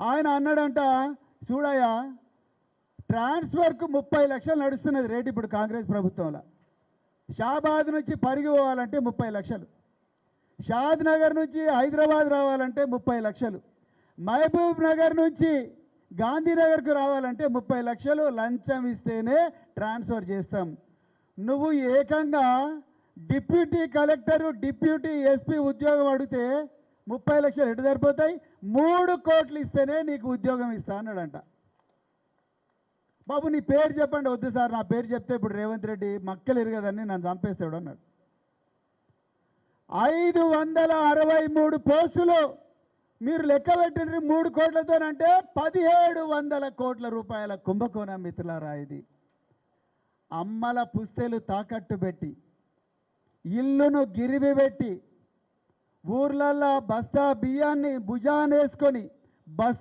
ఆయన అన్నాడంట చూడయ్యా ట్రాన్స్ఫర్కు ముప్పై లక్షలు నడుస్తున్నది రేటు ఇప్పుడు కాంగ్రెస్ ప్రభుత్వంలో. షాబాద్ నుంచి పరిగి పోవాలంటే ముప్పై లక్షలు. షాద్ నగర్ నుంచి హైదరాబాద్ రావాలంటే ముప్పై లక్షలు. మహబూబ్ నగర్ నుంచి గాంధీనగర్కు రావాలంటే ముప్పై లక్షలు. లంచం ఇస్తేనే ట్రాన్స్ఫర్ చేస్తాం. నువ్వు ఏకంగా డిప్యూటీ కలెక్టరు డిప్యూటీ ఎస్పీ ఉద్యోగం అడిగితే ముప్పై లక్షలు ఎటు సరిపోతాయి? మూడు కోట్లు ఇస్తేనే నీకు ఉద్యోగం ఇస్తా అన్నాడంట. బాబు నీ పేరు చెప్పండి. వద్దు సార్ నా పేరు చెప్తే ఇప్పుడు రేవంత్ రెడ్డి మక్కలు ఎరగదని నన్ను చంపేస్తాడు అన్నాడు. ఐదు వందల అరవై మూడు పోస్టులు మీరు లెక్క పెట్టిన మూడు కోట్లతోనంటే పదిహేడు వందల కోట్ల రూపాయల కుంభకోణం మిత్రులారా ఇది. అమ్మల పుస్తెలు తాకట్టు పెట్టి ఇల్లును గిరివి పెట్టి ఊర్లల్లో బస్తా బియ్యాన్ని భుజానేసుకొని బస్